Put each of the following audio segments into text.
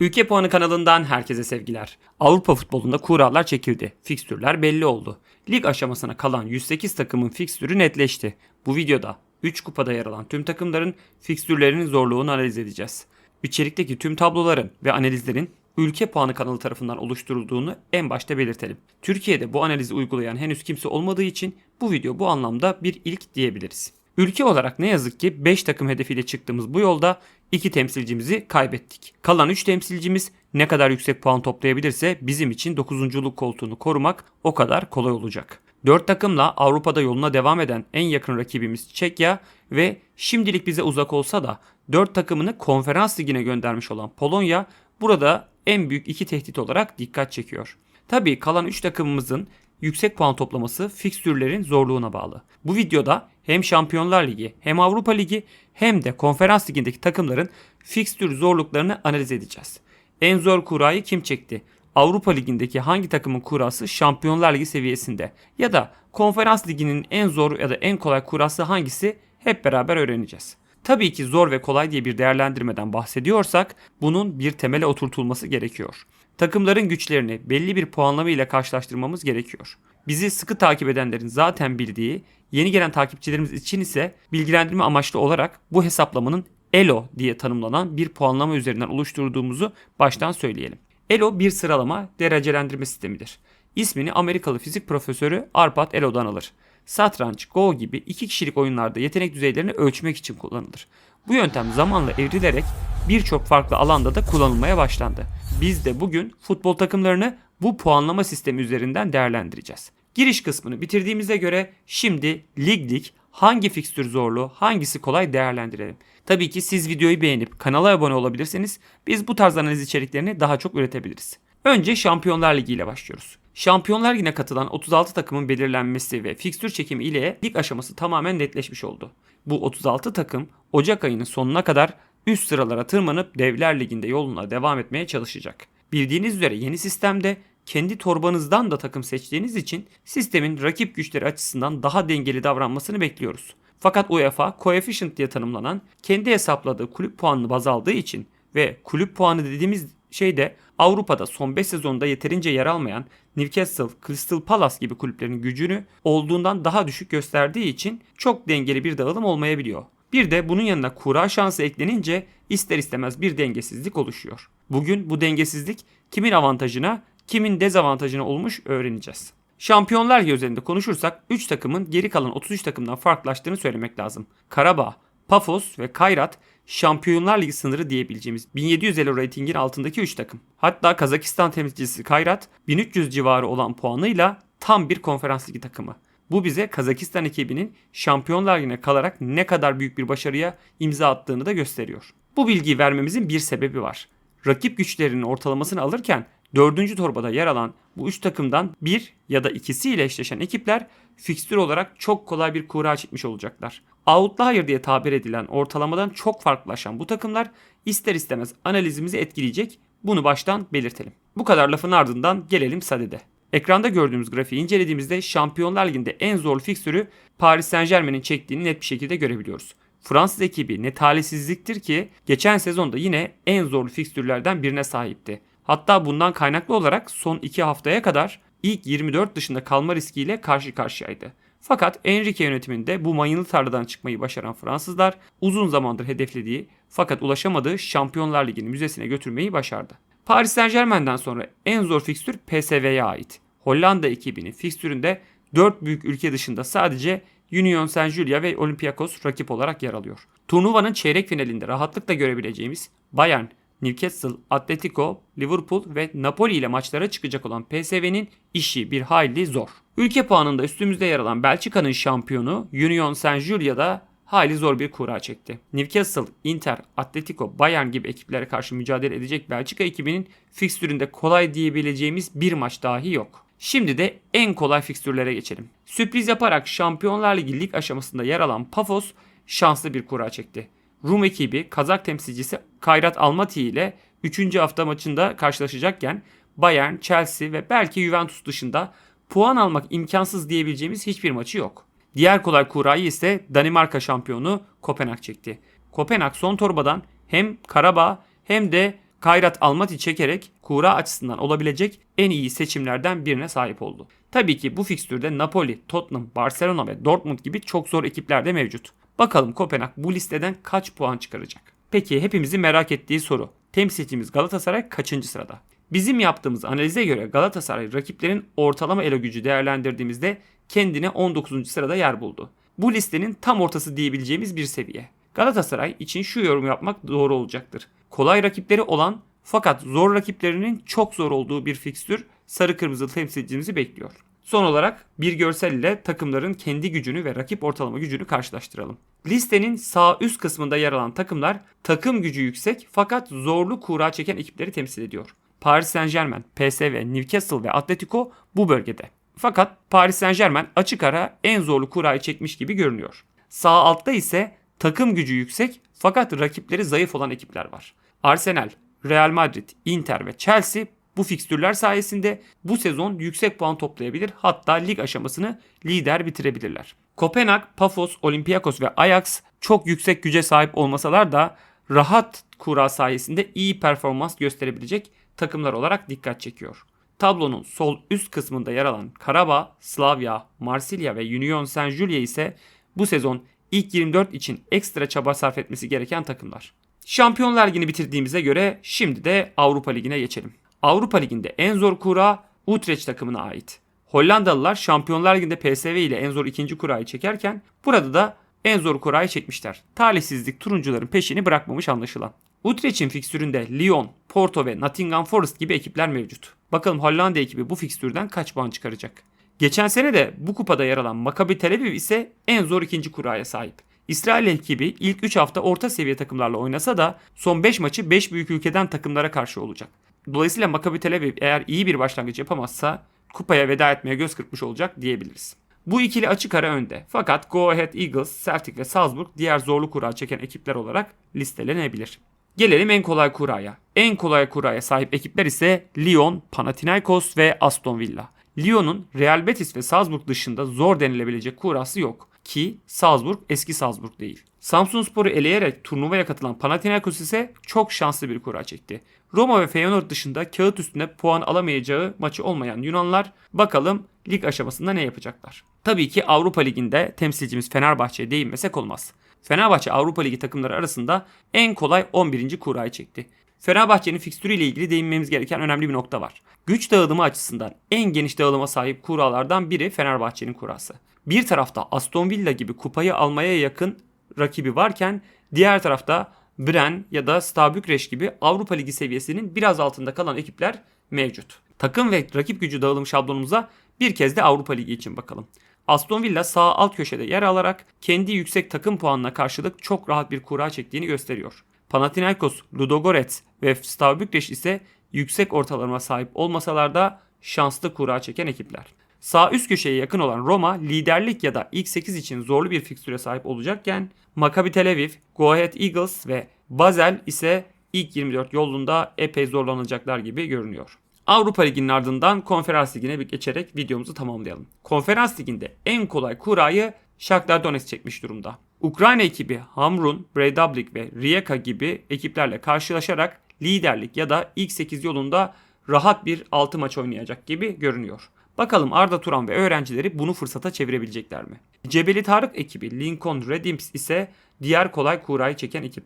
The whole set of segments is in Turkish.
Ülke Puanı kanalından herkese sevgiler. Avrupa futbolunda kurallar çekildi. Fikstürler belli oldu. Lig aşamasına kalan 108 takımın fikstürü netleşti. Bu videoda 3 kupada yer alan tüm takımların fikstürlerinin zorluğunu analiz edeceğiz. İçerikteki tüm tabloların ve analizlerin Ülke Puanı kanalı tarafından oluşturulduğunu en başta belirtelim. Türkiye'de bu analizi uygulayan henüz kimse olmadığı için bu video bu anlamda bir ilk diyebiliriz. Ülke olarak ne yazık ki 5 takım hedefiyle çıktığımız bu yolda 2 temsilcimizi kaybettik. Kalan 3 temsilcimiz ne kadar yüksek puan toplayabilirse bizim için 9. koltuğunu korumak o kadar kolay olacak. 4 takımla Avrupa'da yoluna devam eden en yakın rakibimiz Çekya ve şimdilik bize uzak olsa da 4 takımını konferans ligine göndermiş olan Polonya burada en büyük iki tehdit olarak dikkat çekiyor. Tabii kalan 3 takımımızın yüksek puan toplaması fikstürlerin zorluğuna bağlı. Bu videoda hem Şampiyonlar Ligi hem Avrupa Ligi hem de Konferans Ligi'ndeki takımların fikstür zorluklarını analiz edeceğiz. En zor kurayı kim çekti? Avrupa Ligi'ndeki hangi takımın kurası Şampiyonlar Ligi seviyesinde? Ya da Konferans Ligi'nin en zor ya da en kolay kurası hangisi? Hep beraber öğreneceğiz. Tabii ki zor ve kolay diye bir değerlendirmeden bahsediyorsak bunun bir temele oturtulması gerekiyor. Takımların güçlerini belli bir puanlama ile karşılaştırmamız gerekiyor. Bizi sıkı takip edenlerin zaten bildiği, yeni gelen takipçilerimiz için ise bilgilendirme amaçlı olarak bu hesaplamanın ELO diye tanımlanan bir puanlama üzerinden oluşturduğumuzu baştan söyleyelim. ELO bir sıralama derecelendirme sistemidir. İsmini Amerikalı fizik profesörü Arpad Elo'dan alır. Satranç, Go gibi iki kişilik oyunlarda yetenek düzeylerini ölçmek için kullanılır. Bu yöntem zamanla evrilerek birçok farklı alanda da kullanılmaya başlandı. Biz de bugün futbol takımlarını bu puanlama sistemi üzerinden değerlendireceğiz. Giriş kısmını bitirdiğimize göre şimdi lig lig hangi fikstür zorluğu hangisi kolay değerlendirelim. Tabii ki siz videoyu beğenip kanala abone olabilirseniz biz bu tarz analiz içeriklerini daha çok üretebiliriz. Önce Şampiyonlar Ligi ile başlıyoruz. Şampiyonlar Ligi'ne katılan 36 takımın belirlenmesi ve fikstür çekimi ile lig aşaması tamamen netleşmiş oldu. Bu 36 takım Ocak ayının sonuna kadar üst sıralara tırmanıp Devler Ligi'nde yoluna devam etmeye çalışacak. Bildiğiniz üzere yeni sistemde kendi torbanızdan da takım seçtiğiniz için sistemin rakip güçleri açısından daha dengeli davranmasını bekliyoruz. Fakat UEFA coefficient diye tanımlanan kendi hesapladığı kulüp puanını baz aldığı için ve kulüp puanı dediğimiz şey de Avrupa'da son 5 sezonda yeterince yer almayan Newcastle, Crystal Palace gibi kulüplerin gücünü olduğundan daha düşük gösterdiği için çok dengeli bir dağılım olmayabiliyor. Bir de bunun yanına kura şansı eklenince ister istemez bir dengesizlik oluşuyor. Bugün bu dengesizlik kimin avantajına, kimin dezavantajına olmuş öğreneceğiz. Şampiyonlar Ligi üzerinde konuşursak 3 takımın geri kalan 33 takımdan farklılaştığını söylemek lazım. Karabağ, Pafos ve Kayrat Şampiyonlar Ligi sınırı diyebileceğimiz 1700 elo ratingin altındaki 3 takım. Hatta Kazakistan temsilcisi Kayrat 1300 civarı olan puanıyla tam bir konferans ligi takımı. Bu bize Kazakistan ekibinin Şampiyonlar Ligi'ne kalarak ne kadar büyük bir başarıya imza attığını da gösteriyor. Bu bilgiyi vermemizin bir sebebi var. Rakip güçlerinin ortalamasını alırken 4. torbada yer alan bu 3 takımdan bir ya da ikisi ile eşleşen ekipler fikstür olarak çok kolay bir kura çekmiş olacaklar. Outlier diye tabir edilen ortalamadan çok farklılaşan bu takımlar ister istemez analizimizi etkileyecek. Bunu baştan belirtelim. Bu kadar lafın ardından gelelim sadede. Ekranda gördüğümüz grafiği incelediğimizde Şampiyonlar Ligi'nde en zor fikstürü Paris Saint Germain'in çektiğini net bir şekilde görebiliyoruz. Fransız ekibi ne talihsizliktir ki geçen sezonda yine en zorlu fikstürlerden birine sahipti. Hatta bundan kaynaklı olarak son 2 haftaya kadar ilk 24 dışında kalma riskiyle karşı karşıyaydı. Fakat Enrique yönetiminde bu mayınlı tarladan çıkmayı başaran Fransızlar uzun zamandır hedeflediği fakat ulaşamadığı Şampiyonlar Ligi'nin müzesine götürmeyi başardı. Paris Saint Germain'den sonra en zor fikstür PSV'ye ait. Hollanda ekibinin fikstüründe 4 büyük ülke dışında sadece Union Saint Julia ve Olympiakos rakip olarak yer alıyor. Turnuvanın çeyrek finalinde rahatlıkla görebileceğimiz Bayern, Newcastle, Atletico, Liverpool ve Napoli ile maçlara çıkacak olan PSV'nin işi bir hayli zor. Ülke puanında üstümüzde yer alan Belçika'nın şampiyonu Union Saint Julia'da hayli zor bir kura çekti. Newcastle, Inter, Atletico, Bayern gibi ekiplere karşı mücadele edecek Belçika ekibinin fikstüründe kolay diyebileceğimiz bir maç dahi yok. Şimdi de en kolay fikstürlere geçelim. Sürpriz yaparak Şampiyonlar Ligi lig aşamasında yer alan Pafos şanslı bir kura çekti. Rum ekibi Kazak temsilcisi Kayrat Almaty ile 3. hafta maçında karşılaşacakken Bayern, Chelsea ve belki Juventus dışında puan almak imkansız diyebileceğimiz hiçbir maçı yok. Diğer kolay kurayı ise Danimarka şampiyonu Kopenhag çekti. Kopenhag son torbadan hem Karabağ hem de Kayrat Almaty çekerek kura açısından olabilecek en iyi seçimlerden birine sahip oldu. Tabii ki bu fikstürde Napoli, Tottenham, Barcelona ve Dortmund gibi çok zor ekipler de mevcut. Bakalım Kopenhag bu listeden kaç puan çıkaracak? Peki hepimizin merak ettiği soru. Temsilcimiz Galatasaray kaçıncı sırada? Bizim yaptığımız analize göre Galatasaray rakiplerin ortalama elo gücü değerlendirdiğimizde kendine 19. sırada yer buldu. Bu listenin tam ortası diyebileceğimiz bir seviye. Galatasaray için şu yorum yapmak doğru olacaktır. Kolay rakipleri olan fakat zor rakiplerinin çok zor olduğu bir fikstür sarı kırmızılı temsilcimizi bekliyor. Son olarak bir görsel ile takımların kendi gücünü ve rakip ortalama gücünü karşılaştıralım. Listenin sağ üst kısmında yer alan takımlar takım gücü yüksek fakat zorlu kura çeken ekipleri temsil ediyor. Paris Saint Germain, PSV, Newcastle ve Atletico bu bölgede. Fakat Paris Saint Germain açık ara en zorlu kurayı çekmiş gibi görünüyor. Sağ altta ise takım gücü yüksek fakat rakipleri zayıf olan ekipler var. Arsenal, Real Madrid, Inter ve Chelsea bu fikstürler sayesinde bu sezon yüksek puan toplayabilir hatta lig aşamasını lider bitirebilirler. Kopenhag, Pafos, Olympiakos ve Ajax çok yüksek güce sahip olmasalar da rahat kura sayesinde iyi performans gösterebilecek takımlar olarak dikkat çekiyor. Tablonun sol üst kısmında yer alan Karabağ, Slavia, Marsilya ve Union Saint-Gilles ise bu sezon ilk 24 için ekstra çaba sarf etmesi gereken takımlar. Şampiyonlar Ligi'ni bitirdiğimize göre şimdi de Avrupa Ligi'ne geçelim. Avrupa Ligi'nde en zor kura Utrecht takımına ait. Hollandalılar Şampiyonlar Ligi'nde PSV ile en zor ikinci kurayı çekerken burada da en zor kurayı çekmişler. Talihsizlik turuncuların peşini bırakmamış anlaşılan. Utrecht'in fikstüründe Lyon, Porto ve Nottingham Forest gibi ekipler mevcut. Bakalım Hollanda ekibi bu fikstürden kaç puan çıkaracak? Geçen sene de bu kupada yer alan Maccabi Tel Aviv ise en zor ikinci kuraya sahip. İsrail ekibi ilk 3 hafta orta seviye takımlarla oynasa da son 5 maçı 5 büyük ülkeden takımlara karşı olacak. Dolayısıyla Maccabi Tel Aviv eğer iyi bir başlangıç yapamazsa kupaya veda etmeye göz kırpmış olacak diyebiliriz. Bu ikili açık ara önde. Fakat Go Ahead Eagles, Celtic ve Salzburg diğer zorlu kura çeken ekipler olarak listelenebilir. Gelelim en kolay kuraya. En kolay kuraya sahip ekipler ise Lyon, Panathinaikos ve Aston Villa. Lyon'un Real Betis ve Salzburg dışında zor denilebilecek kurası yok. Ki Salzburg eski Salzburg değil. Samsunspor'u eleyerek turnuvaya katılan Panathinaikos ise çok şanslı bir kura çekti. Roma ve Feyenoord dışında kağıt üstünde puan alamayacağı maçı olmayan Yunanlar bakalım lig aşamasında ne yapacaklar. Tabii ki Avrupa Ligi'nde temsilcimiz Fenerbahçe'ye değinmesek olmaz. Fenerbahçe Avrupa Ligi takımları arasında en kolay 11. kurayı çekti. Fenerbahçe'nin fikstürü ile ilgili değinmemiz gereken önemli bir nokta var. Güç dağılımı açısından en geniş dağılıma sahip kuralardan biri Fenerbahçe'nin kurası. Bir tarafta Aston Villa gibi kupayı almaya yakın rakibi varken diğer tarafta Bren ya da Steaua Bükreş gibi Avrupa Ligi seviyesinin biraz altında kalan ekipler mevcut. Takım ve rakip gücü dağılım şablonumuza bir kez de Avrupa Ligi için bakalım. Aston Villa sağ alt köşede yer alarak kendi yüksek takım puanına karşılık çok rahat bir kura çektiğini gösteriyor. Panathinaikos, Ludogorets ve Steaua Bükreş ise yüksek ortalama sahip olmasalar da şanslı kura çeken ekipler. Sağ üst köşeye yakın olan Roma liderlik ya da ilk 8 için zorlu bir fikstüre sahip olacakken Maccabi Tel Aviv, Go Ahead Eagles ve Basel ise ilk 24 yolunda epey zorlanacaklar gibi görünüyor. Avrupa Ligi'nin ardından Konferans Ligi'ne bir geçerek videomuzu tamamlayalım. Konferans Ligi'nde en kolay kurayı Shakhtar Donetsk çekmiş durumda. Ukrayna ekibi Hamrun, Breidablik ve Rijeka gibi ekiplerle karşılaşarak liderlik ya da ilk 8 yolunda rahat bir 6 maç oynayacak gibi görünüyor. Bakalım Arda Turan ve öğrencileri bunu fırsata çevirebilecekler mi? Cebeli Tarık ekibi Lincoln Redims ise diğer kolay kurayı çeken ekip.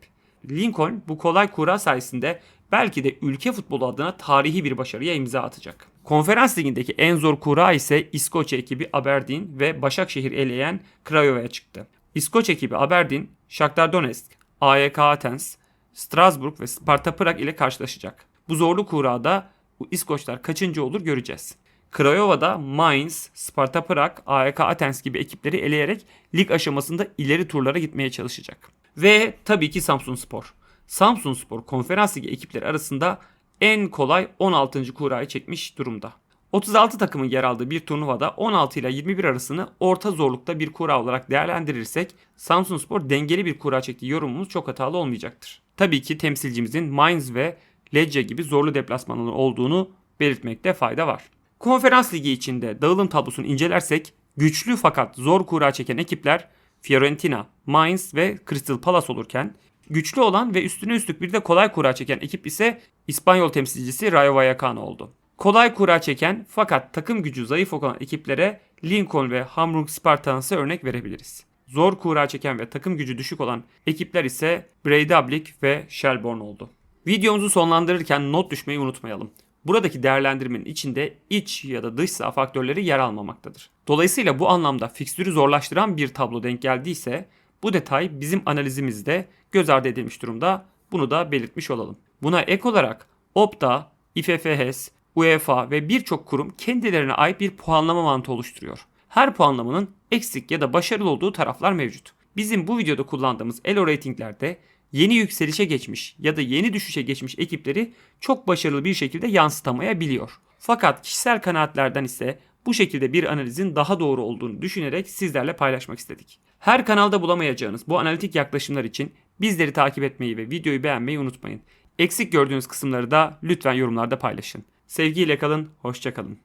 Lincoln bu kolay kura sayesinde belki de ülke futbolu adına tarihi bir başarıya imza atacak. Konferans ligindeki en zor kura ise İskoçya ekibi Aberdeen ve Başakşehir eleyen Craiova'ya çıktı. İskoç ekibi Aberdeen, Shakhtar Donetsk, AEK Athens, Strasbourg ve Sparta Prag ile karşılaşacak. Bu zorlu kurada bu İskoçlar kaçıncı olur göreceğiz. Craiova'da Mainz, Sparta Prag, AEK Athens gibi ekipleri eleyerek lig aşamasında ileri turlara gitmeye çalışacak. Ve tabii ki Samsun Spor. Samsun Spor konferans ligi ekipleri arasında en kolay 16. kurayı çekmiş durumda. 36 takımın yer aldığı bir turnuvada 16 ile 21 arasını orta zorlukta bir kura olarak değerlendirirsek Samsun Spor dengeli bir kura çektiği yorumumuz çok hatalı olmayacaktır. Tabii ki temsilcimizin Mainz ve Lecce gibi zorlu deplasmanları olduğunu belirtmekte fayda var. Konferans ligi içinde dağılım tablosunu incelersek güçlü fakat zor kura çeken ekipler Fiorentina, Mainz ve Crystal Palace olurken Güçlü olan ve üstüne üstlük bir de kolay kura çeken ekip ise İspanyol temsilcisi Rayo Vallecano oldu. Kolay kura çeken fakat takım gücü zayıf olan ekiplere Lincoln ve Hamburg Spartans'ı örnek verebiliriz. Zor kura çeken ve takım gücü düşük olan ekipler ise Breidablik ve Shelbourne oldu. Videomuzu sonlandırırken not düşmeyi unutmayalım. Buradaki değerlendirmenin içinde iç ya da dış saha faktörleri yer almamaktadır. Dolayısıyla bu anlamda fikstürü zorlaştıran bir tablo denk geldiyse bu detay bizim analizimizde göz ardı edilmiş durumda. Bunu da belirtmiş olalım. Buna ek olarak Opta, IFFHS, UEFA ve birçok kurum kendilerine ait bir puanlama mantığı oluşturuyor. Her puanlamanın eksik ya da başarılı olduğu taraflar mevcut. Bizim bu videoda kullandığımız Elo ratinglerde yeni yükselişe geçmiş ya da yeni düşüşe geçmiş ekipleri çok başarılı bir şekilde yansıtamayabiliyor. Fakat kişisel kanaatlerden ise bu şekilde bir analizin daha doğru olduğunu düşünerek sizlerle paylaşmak istedik. Her kanalda bulamayacağınız bu analitik yaklaşımlar için bizleri takip etmeyi ve videoyu beğenmeyi unutmayın. Eksik gördüğünüz kısımları da lütfen yorumlarda paylaşın. Sevgiyle kalın, hoşça kalın.